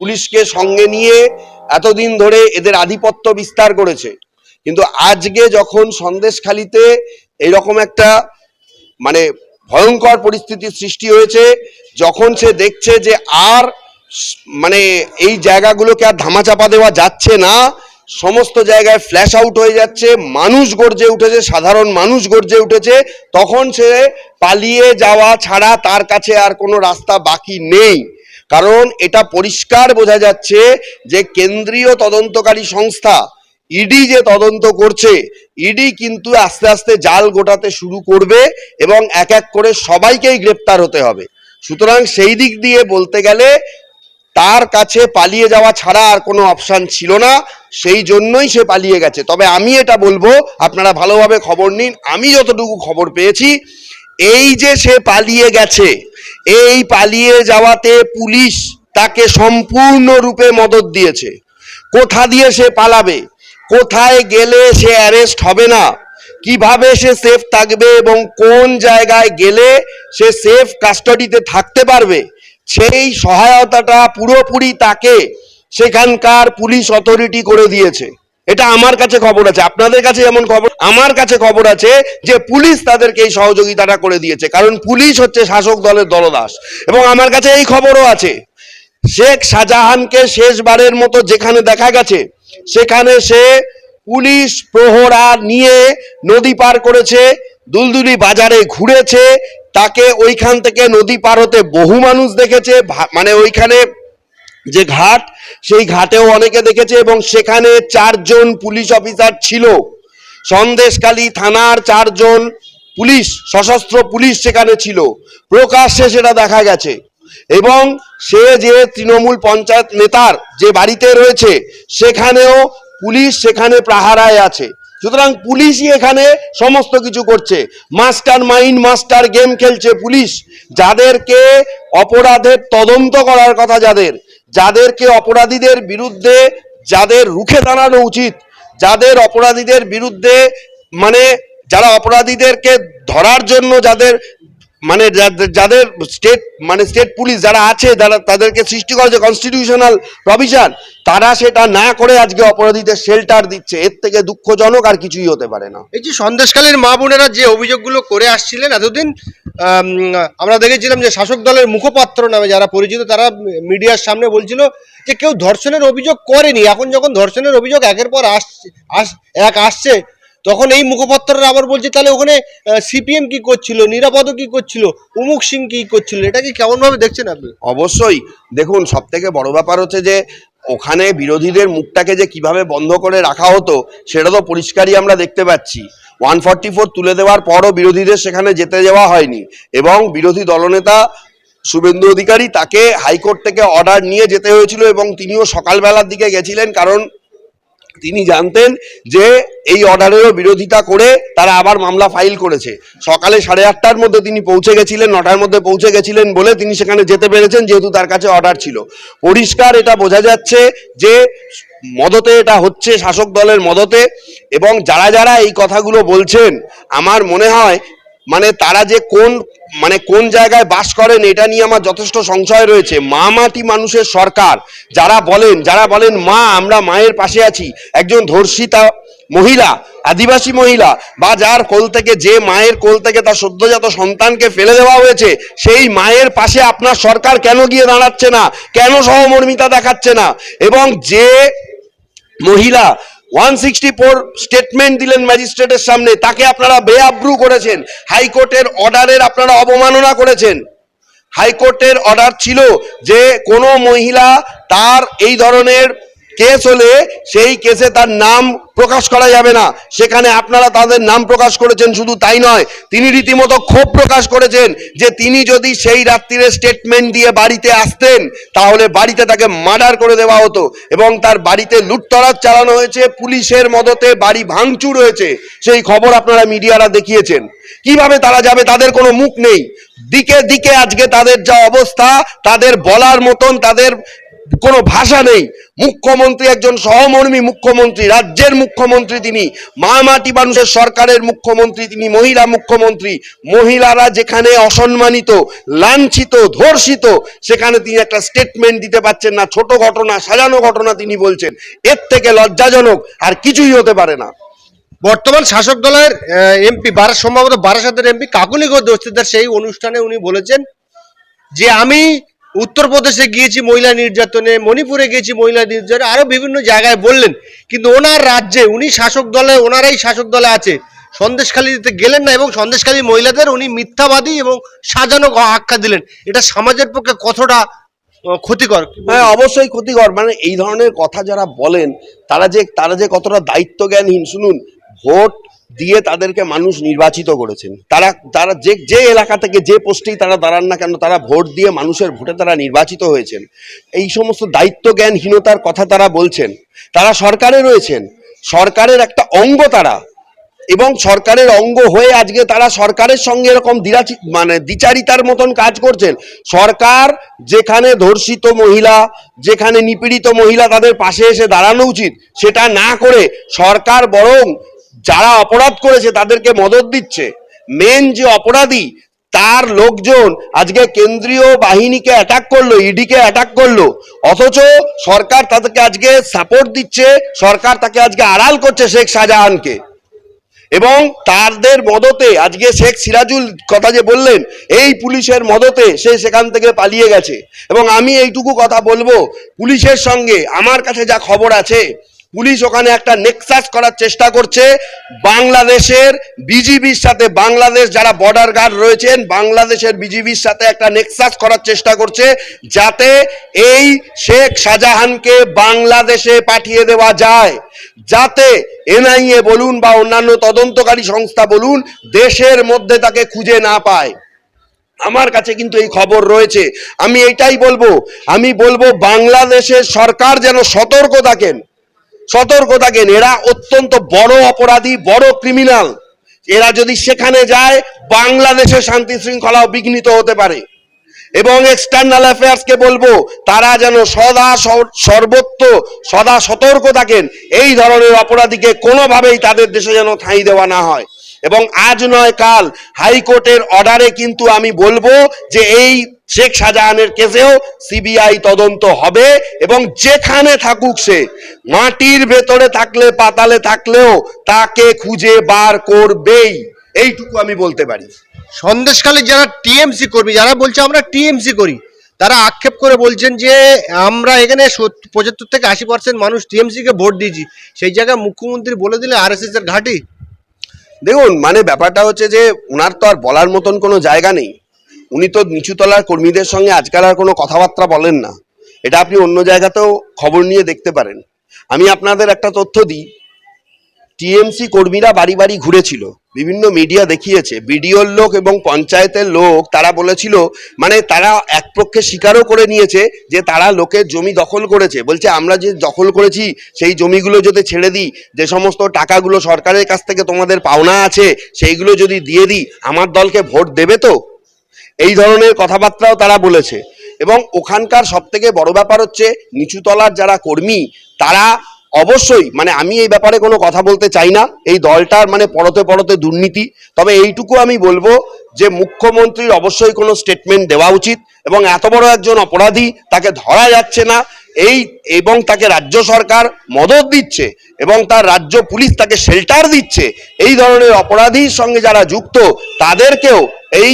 পুলিশকে সঙ্গে নিয়ে এতদিন ধরে এদের আধিপত্য বিস্তার করেছে। কিন্তু আজকে যখন সন্দেশখালিতে এইরকম একটা মানে ভয়ঙ্কর পরিস্থিতির সৃষ্টি হয়েছে, যখন সে দেখছে যে আর মানে এই জায়গাগুলোকে আর ধামাচাপা দেওয়া যাচ্ছে না, সমস্ত জায়গায় ফ্ল্যাশ আউট হয়ে যাচ্ছে, মানুষ গর্জে উঠেছে, সাধারণ মানুষ গর্জে উঠেছে, তখন সে পালিয়ে যাওয়া ছাড়া তার কাছে আর কোনো রাস্তা বাকি নেই। কারণ এটা পরিষ্কার বোঝা যাচ্ছে যে কেন্দ্রীয় তদন্তকারী সংস্থা, ইডি যে তদন্ত করছে, ইডি কিন্তু আস্তে আস্তে জাল গোটাতে শুরু করবে এবং এক এক করে সবাইকেই গ্রেপ্তার হতে হবে। সুতরাং সেই দিক দিয়ে বলতে গেলে তার কাছে পালিয়ে যাওয়া ছাড়া আর কোনো অপশান ছিল না, সেই জন্যই সে পালিয়ে গেছে। তবে আমি এটা বলব, আপনারা ভালোভাবে খবর নিন, আমি যতটুকু খবর পেয়েছি এই যে সে পালিয়ে গেছে, এই পালিয়ে যাওয়াতে পুলিশ তাকে সম্পূর্ণরূপে মদত দিয়েছে। কোথা দিয়ে সে পালাবে? কোথায় গেলে সে অ্যারেস্ট হবে না? কীভাবে সে সেফ থাকবে এবং কোন জায়গায় গেলে সে সেফ কাস্টাডিতে থাকতে পারবে? সেই সহায়তাটা পুরোপুরি তাকে সেখানকার পুলিশ অথরিটি করে দিয়েছে। এটা আমার কাছে খবর আছে, আপনাদের কাছে যেমন খবর, আমার কাছে খবর আছে যে পুলিশ তাদেরকে এই সহযোগিতাটা করে দিয়েছে, কারণ পুলিশ হচ্ছে শাসক দলের দলদাস। এবং আমার কাছে এই খবরও আছে, শেখ শাহজাহানকে শেষবারের মতো যেখানে দেখা গেছে, সেখানে সে পুলিশ প্রহরা নিয়ে নদী পার করেছে, দুলদুলি বাজারে ঘুরেছে, তাকে ওইখান থেকে নদী পার হতে বহু মানুষ দেখেছে মানে ওইখানে যে ঘাট, সেই ঘাটেও অনেকে দেখেছে এবং সেখানে চারজন পুলিশ অফিসার ছিল। সন্দেশকালী থানার চারজন পুলিশ, সশস্ত্র পুলিশ সেখানে ছিল। প্রকাশ্যে সেটা দেখা গেছে। এবং সে যে তৃণমূল পঞ্চায়েত নেতার যে বাড়িতে রয়েছে, সেখানেও পুলিশ সেখানে প্রাহারায় আছে। সুতরাং পুলিশই এখানে সমস্ত কিছু করছে। মাস্টার মাইন্ড, মাস্টার গেম খেলছে পুলিশ। যাদেরকে অপরাধের তদন্ত করার কথা যাদের। যাদেরকে অপরাধীদের বিরুদ্ধে যাদের রুখে দাঁড়ানো উচিত, যাদের অপরাধীদের বিরুদ্ধে মানে যারা অপরাধীদেরকে ধরার জন্য যাদের মানে যাদের- স্টেট মানে স্টেট পুলিশ যারা আছে, যারা তাদেরকে সৃষ্টি করা যে কনস্টিটিউশনাল প্রভিশন তারা সেটা না করে আজকে অপরাধীদের শেল্টার দিচ্ছে। এর থেকে দুঃখজনক আর কিছুই হতে পারে না। এই যে সন্দেশকালীর মা বোনেরা যে অভিযোগগুলো করে আসছিলেন, এতদিন আমরা দেখেছিলাম যে শাসক দলের মুখপাত্র নামে যারা পরিচিত, তারা মিডিয়ার সামনে বলছিল যে কেউ ধর্ষণের অভিযোগ করেনি। এখন যখন ধর্ষণের অভিযোগ একের পর আসছে আস- এক আসছে তখন এই মুখপাত্ররা আবার বলছে, তাহলে ওখানে সিপিএম কি করছিল? নিরাপদ কি করছিল? উমুক সিং কি করছিল? এটা কি কেমন ভাবে দেখছেন আপনি? অবশ্যই। দেখুন সব থেকে বড় ব্যাপার হচ্ছে যে, ওখানে বিরোধীদের মুখটাকে যে কীভাবে বন্ধ করে রাখা হতো, সেটা তো পরিষ্কারই আমরা দেখতে পাচ্ছি। ওয়ান ফর্টি ফোর তুলে দেওয়ার পরও বিরোধীদের সেখানে যেতে যাওয়া হয়নি এবং বিরোধী দলনেতা শুভেন্দু অধিকারী তাকে হাইকোর্ট থেকে অর্ডার নিয়ে যেতে হয়েছিল এবং তিনিও সকালবেলার দিকে গেছিলেন কারণ তিনি জানতেন যে এই অর্ডারেরও বিরোধিতা করে তারা আবার মামলা ফাইল করেছে। সকালে সাড়ে আটটার মধ্যে তিনি পৌঁছে গেছিলেন, নটার মধ্যে পৌঁছে গেছিলেন বলে তিনি সেখানে যেতে পেরেছেন যেহেতু তার কাছে অর্ডার ছিল। পরিষ্কার এটা বোঝা যাচ্ছে যে মদতে এটা হচ্ছে শাসক দলের মদতে এবং যারা যারা এই কথাগুলো বলছেন, আমার মনে হয় মানে তারা যে কোন মানে কোন জায়গায় বাস করেন, এটা নিয়ে আমার যথেষ্ট সংশয় রয়েছে। মা মাটি মানুষের সরকার। যারা বলেন যারা বলেন, মা, আমরা মায়ের পাশে আছি। একজন ধর্ষিতা মহিলা, আদিবাসী মহিলা, বা যার কোল থেকে যে মায়ের কোল থেকে তার সদ্যজাত সন্তানকে ফেলে দেওয়া হয়েছে, সেই মায়ের পাশে আপনার সরকার কেন গিয়ে দাঁড়াচ্ছে না? কেন সহমর্মিতা দেখাচ্ছে না? এবং যে মহিলা ওয়ান সিক্সটি ফোর স্টেটমেন্ট দিলেন ম্যাজিস্ট্রেটের সামনে, তাকে আপনারা বেআব্রু করেছেন। হাইকোর্টের অর্ডারের আপনারা অবমাননা করেছেন। হাইকোর্টের অর্ডার ছিল যে কোনো মহিলা তার এই ধরনের কেস হলে সেই কেসে তার নাম প্রকাশ করা যাবে না। সেখানে আপনারা তাদের নাম প্রকাশ করেছেন, শুধু তাই নয়, তিনি রীতিমতো ক্ষোভ প্রকাশ করেছেন যে তিনি যদি সেই রাত্রিরে স্টেটমেন্ট দিয়ে বাড়িতে আসতেন, তাহলে বাড়িতে তাকে মার্ডার করে দেওয়া হতো এবং তার বাড়িতে লুটতরাজ চালানো হয়েছে, পুলিশের মদতে বাড়ি ভাঙচুর হয়েছে, সেই খবর আপনারা মিডিয়ারা দেখিয়েছেন। কীভাবে তারা যাবে তাদের কোনো মুখ নেই। দিকে দিকে আজকে তাদের যা অবস্থা, তাদের বলার মতন, তাদের কোনো ভাষা নেই। মুখ্যমন্ত্রী একজন সহমর্মী মুখ্যমন্ত্রী, রাজ্যের মুখ্যমন্ত্রী তিনি মা মাটি মানুষের সরকারের মুখ্যমন্ত্রী তিনি, মহিলা মুখ্যমন্ত্রী, মহিলারা যেখানে অসম্মানিত, লাঞ্ছিত, ধর্ষিত, সেখানে তিনি একটা স্টেটমেন্ট দিতে পারছেন না। ছোট ঘটনা, সাজানো ঘটনা তিনি বলছেন। এর থেকে লজ্জাজনক আর কিছুই হতে পারে না। বর্তমান শাসক দলের এমপি বারাস সম্ভবত বারাসাতের এমপি কাকুলি দস্তিদার সেই অনুষ্ঠানে উনি বলেছেন যে আমি উত্তরপ্রদেশে গিয়েছি মহিলা নির্যাতনে, মণিপুরে গিয়েছি মহিলা নির্যাতনে, আরও বিভিন্ন জায়গায় বললেন। কিন্তু ওনার রাজ্যে, উনি শাসক দলে, ওনারাই শাসক দলে আছে। সন্দেশখালীতে গেলেন না এবং সন্দেশখালী মহিলাদের উনি মিথ্যাবাদী এবং সাজানো আখ্যা দিলেন। এটা সমাজের পক্ষে কতটা ক্ষতিকর? হ্যাঁ অবশ্যই ক্ষতিকর। মানে এই ধরনের কথা যারা বলেন, তারা যে তারা যে কতটা দায়িত্ব জ্ঞানহীন শুনুন, ভোট দিয়ে তাদেরকে মানুষ নির্বাচিত করেছেন। তারা তারা যে যে এলাকা থেকে যে পোস্টেই তারা দাঁড়ান না কেন, তারা ভোট দিয়ে মানুষের ভোটে তারা নির্বাচিত হয়েছেন। এই সমস্ত দায়িত্ব জ্ঞানহীনতার কথা তারা বলছেন। তারা সরকারে রয়েছেন। সরকারের একটা অঙ্গ তারা। এবং সরকারের অঙ্গ হয়ে আজকে তারা সরকারের সঙ্গে এরকম দিরাচি মানে দ্বিচারিতার মতন কাজ করছেন। সরকার যেখানে ধর্ষিত মহিলা, যেখানে নিপীড়িত মহিলা তাদের পাশে এসে দাঁড়ানো উচিত, সেটা না করে সরকার বরং যারা অপরাধ করেছে তাদেরকে মদত দিচ্ছে। মেন যে অপরাধী, তার লোকজন আজকে কেন্দ্রীয় বাহিনীকে অ্যাটাক করল ইডিকে অ্যাটাক করল। অথচ সরকার তাদেরকে আজকে সাপোর্ট দিচ্ছে, সরকার তাকে আজকে আড়াল করছে শেখ শাহজাহানকে। এবং তাদের মদতে আজকে শেখ সিরাজুল, কথা যে বললেন, এই পুলিশের মদতে সে সেখান থেকে পালিয়ে গেছে। এবং আমি এইটুকু কথা বলব, পুলিশের সঙ্গে আমার কাছে যা খবর আছে পুলিশ ওখানে একটা নেক্সাস করার চেষ্টা করছে। বাংলাদেশের বিজিবির সাথে বাংলাদেশ যারা বর্ডার গার্ড রয়েছেন, বাংলাদেশের বিজিবির সাথে একটা নেক্সাস করার চেষ্টা করছে যাতে এই শেখ শাহজাহানকে বাংলাদেশে পাঠিয়ে দেওয়া যায়। যাতে এনআইএ বলুন বা অন্যান্য তদন্তকারী সংস্থা বলুন, দেশের মধ্যে তাকে খুঁজে না পায়। আমার কাছে কিন্তু এই খবর রয়েছে। আমি এটাই বলব। আমি বলব বাংলাদেশের সরকার যেন সতর্ক থাকেন। সতর্ক থাকেন এরা অত্যন্ত বড় অপরাধী, বড় ক্রিমিনাল এরা যদি সেখানে যায় বাংলাদেশের শান্তি শৃঙ্খলাও বিঘ্নিত হতে পারে। এবং এক্সটার্নাল অ্যাফেয়ার্সকে বলব, তারা যেন সদা সর- সর্বত্র সদা সতর্ক থাকেন, এই ধরনের অপরাধীকে কোনোভাবেই তাদের দেশে যেন ঠাঁই দেওয়া না হয়। এবং আজ নয় কাল হাইকোর্টের অর্ডারে কিন্তু আমি বলব যে এই শেখ শাহজাহানের কেসেও সিবিআই তদন্ত হবে এবং যেখানে থাকুক সে মাটির ভেতরে থাকলে, পাতালে থাকলেও তাকে খুঁজে বার করবেই। এইটুকু আমি বলতে পারি। সন্দেশকালে যারা টিএমসি কর্মী, যারা বলছে আমরা টিএমসি করি, তারা আক্ষেপ করে বলছেন যে আমরা এখানে পঁচাত্তর থেকে আশি পার্সেন্ট মানুষ টিএমসি কে ভোট দিয়েছি। সেই জায়গায় মুখ্যমন্ত্রী বলে দিলে আর এস এর ঘাঁটি। দেখুন মানে ব্যাপারটা হচ্ছে যে ওনার তো আর বলার মতন কোনো জায়গা নেই। উনি তো নিচুতলার কর্মীদের সঙ্গে আজকাল আর কোনো কথাবার্তা বলেন না। এটা আপনি অন্য জায়গাতেও খবর নিয়ে দেখতে পারেন। আমি আপনাদের একটা তথ্য দিই। টিএমসি কর্মীরা বাড়ি বাড়ি ঘুরেছিল। বিভিন্ন মিডিয়া দেখিয়েছে। বিডিওর লোক এবং পঞ্চায়েতের লোক, তারা বলেছিল মানে তারা এক পক্ষে স্বীকারও করে নিয়েছে যে তারা লোকের জমি দখল করেছে। বলছে, আমরা যে দখল করেছি, সেই জমিগুলো যদি ছেড়ে দিই, যে সমস্ত টাকাগুলো সরকারের কাছ থেকে তোমাদের পাওনা আছে, সেইগুলো যদি দিয়ে দিই, আমার দলকে ভোট দেবে তো? এই ধরনের কথাবার্তাও তারা বলেছে। এবং ওখানকার সব থেকে বড় ব্যাপার হচ্ছে, নিচুতলার যারা কর্মী, তারা অবশ্যই মানে আমি এই ব্যাপারে কোনো কথা বলতে চাই না। এই দলটার মানে পরতে পরতে দুর্নীতি। তবে এইটুকু আমি বলব যে, মুখ্যমন্ত্রীর অবশ্যই কোনো স্টেটমেন্ট দেওয়া উচিত এবং এত বড় একজন অপরাধী তাকে ধরা যাচ্ছে না। এই এবং তাকে রাজ্য সরকার মদত দিচ্ছে এবং তার রাজ্য পুলিশ তাকে শেল্টার দিচ্ছে। এই ধরনের অপরাধীর সঙ্গে যারা যুক্ত, তাদেরকেও এই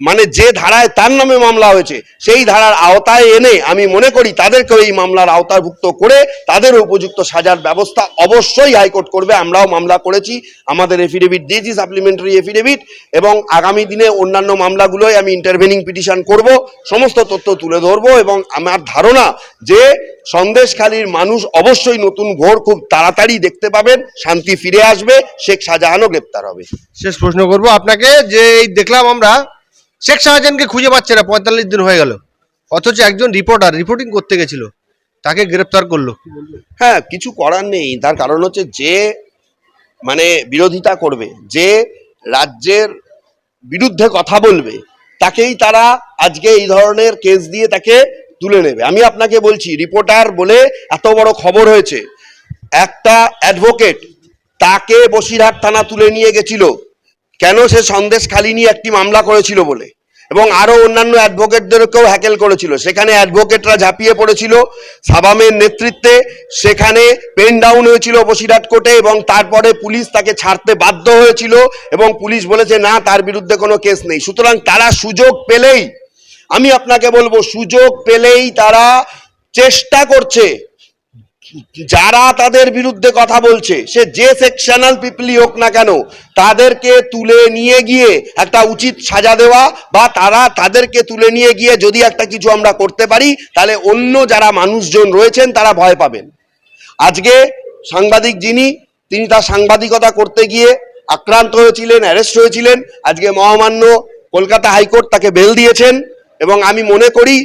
মানে যে ধারায় তার নামে মামলা হয়েছে, সেই ধারার আওতায় এনে আমি মনে করি তাদেরকেও এই মামলার আওতাভুক্ত করে তাদের উপযুক্ত সাজার ব্যবস্থা অবশ্যই হাইকোর্ট করবে। আমরাও মামলা করেছি, আমাদের এফিডেভিট দিয়েছি সাপ্লিমেন্টারি এফিডেভিট এবং আগামী দিনে অন্যান্য মামলাগুলোয় আমি ইন্টারভেনিং পিটিশন করব, সমস্ত তথ্য তুলে ধরবো এবং আমার ধারণা যে সন্দেশখালীর মানুষ অবশ্যই নতুন ভোর খুব তাড়াতাড়ি দেখতে পাবেন, শান্তি ফিরে আসবে, শেখ শাহজাহানও গ্রেপ্তার হবে। শেষ প্রশ্ন করব আপনাকে, যে এই দেখলাম আমরা শেখ শাহজাহানকে খুঁজে পাচ্ছে না, পঁয়তাল্লিশ দিন হয়ে গেল। অথচ একজন রিপোর্টার রিপোর্টিং করতে গেছিল, তাকে গ্রেপ্তার করল। হ্যাঁ কিছু করার নেই। তার কারণ হচ্ছে যে মানে বিরোধিতা করবে, যে রাজ্যের বিরুদ্ধে কথা বলবে, তাকেই তারা আজকে এই ধরনের কেস দিয়ে তাকে তুলে নেবে। আমি আপনাকে বলছি রিপোর্টার বলে এত বড় খবর হয়েছে। একটা অ্যাডভোকেট তাকে বসিরহাট থানা তুলে নিয়ে গেছিল। কেন সে সন্দেশ খালি নিয়ে একটি মামলা করেছিল বলে? এবং আরও অন্যান্য অ্যাডভোকেটদেরকেও হ্যাকেল করেছিল। সেখানে অ্যাডভোকেটরা ঝাঁপিয়ে পড়েছিল সাবামের নেতৃত্বে। সেখানে পেন ডাউন হয়েছিল বসিরহাট কোর্টে এবং তারপরে পুলিশ তাকে ছাড়তে বাধ্য হয়েছিল এবং পুলিশ বলেছে, না, তার বিরুদ্ধে কোনো কেস নেই। সুতরাং তারা সুযোগ পেলেই, আমি আপনাকে বলব, সুযোগ পেলেই তারা চেষ্টা করছে যারা তাদের বিরুদ্ধে কথা বলছে, সে যে সেকশনাল পিপলই হোক না কেন, তাদেরকে তুলে নিয়ে গিয়ে একটা উচিত সাজা দেওয়া বা তারা তাদেরকে তুলে নিয়ে গিয়ে যদি একটা কিছু আমরা করতে পারি, তাহলে অন্য যারা মানুষজন রয়েছেন তারা ভয় পাবেন। আজকে সাংবাদিক যিনি, তিনি তার সাংবাদিকতা করতে গিয়ে আক্রান্ত হয়েছিলেন অ্যারেস্ট হয়েছিলেন। আজকে মহামান্য কলকাতা হাইকোর্ট তাকে বেল দিয়েছেন এবং আমি মনে করি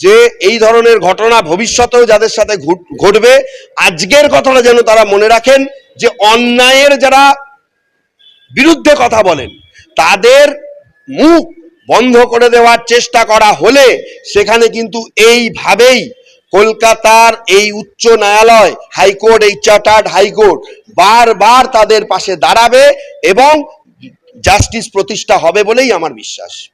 যে এই ধরনের ঘটনা ভবিষ্যতেও যাদের সাথে ঘুট- ঘটবে, আজকের কথাটা যেন তারা মনে রাখেন যে অন্যায়ের যারা বিরুদ্ধে কথা বলেন, তাদের মুখ বন্ধ করে দেওয়ার চেষ্টা করা হলে সেখানে কিন্তু এইভাবেই কলকাতার এই উচ্চ ন্যায়ালয়, হাইকোর্ট, এই চার্টার্ড হাইকোর্ট বারবার তাদের পাশে দাঁড়াবে এবং জাস্টিস প্রতিষ্ঠা হবে বলেই আমার বিশ্বাস।